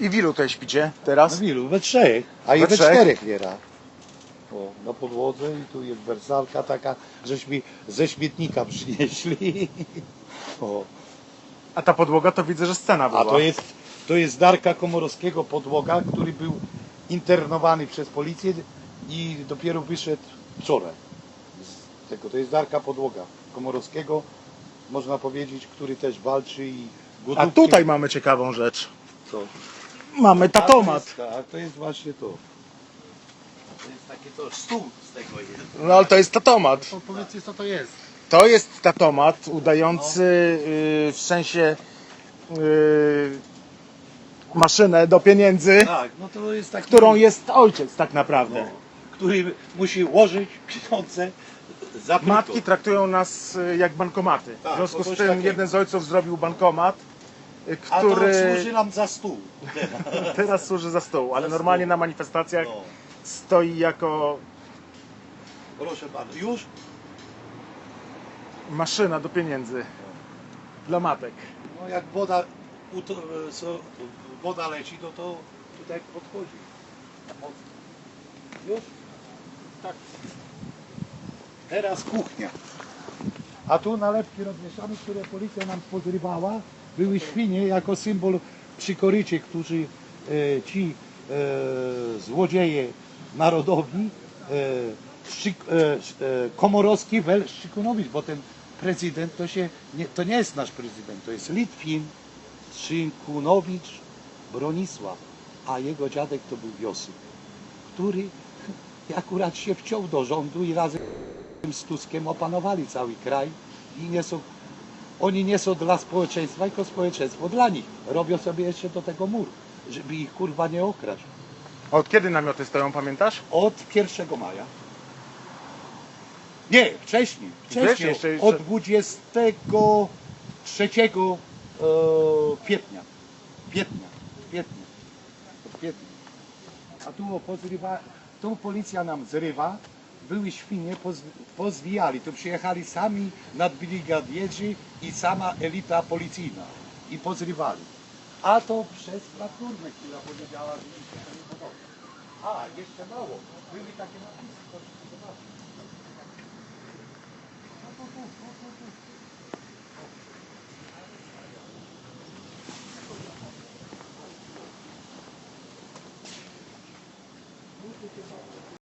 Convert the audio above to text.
I w ilu tutaj śpicie teraz? No ilu? We trzech, a i We we, trzech? czterech nieraz. O, na podłodze i tu jest wersalka taka, żeśmy ze śmietnika przynieśli. O. A ta podłoga to widzę, że scena była. A to jest, to jest Darka Komorowskiego podłoga, który był internowany przez policję i dopiero wyszedł wczoraj. Z tego, to jest Darka podłoga Komorowskiego, można powiedzieć, który też walczy i A głodówkiem- tutaj mamy ciekawą rzecz. Co? Mamy tatomat. tak, to jest właśnie to. To jest takie to, stół z tego jest. No ale to jest tatomat. To powiedzcie co to jest. To jest tatomat udający yy, w sensie yy, maszynę do pieniędzy, Tak, no to jest taki... którą jest ojciec tak naprawdę. no, który musi łożyć pieniądze za. Matki traktują nas y, jak bankomaty. Tak, w związku to z coś tym takiego. jeden z ojców zrobił bankomat, y, A to który służy nam za stół. teraz służy za stół, ale Za normalnie stół. na manifestacjach No, stoi jako proszę pana, już? maszyna do pieniędzy dla matek. No jak woda, woda leci, no to tutaj podchodzi. Już? Tak. Teraz kuchnia. A tu nalepki rozwieszamy, które policja nam podrywała. Były świnie jako symbol przy korycie, którzy e, ci e, złodzieje narodowi e, Komorowski wel Szczykunowicz, bo ten prezydent to się nie, to nie jest nasz prezydent, to jest Litwin Szczykunowicz Bronisław, a jego dziadek to był Josip, który akurat się wciął do rządu i razem z Tuskiem opanowali cały kraj i nie są, oni nie są dla społeczeństwa, tylko społeczeństwo dla nich. Robią sobie jeszcze do tego mur, żeby ich kurwa nie okraść. Od kiedy namioty stoją, pamiętasz? Od 1 maja. Nie, wcześniej. Wcześniej, Wcześniej, jeszcze- jeszcze- od 23 e, kwietnia. Kwietnia. Kwietnia. Od kwietnia. A tu pozrywa, tu policja nam zrywa, były świnie, pozwijali. Tu przyjechali sami nadbrigadierzy i sama elita policyjna i pozrywali. A to przez Platformę, która powiedziała, że mi się nie podoba. A, jeszcze mało. Były takie napisy, proszę zobaczyć. To no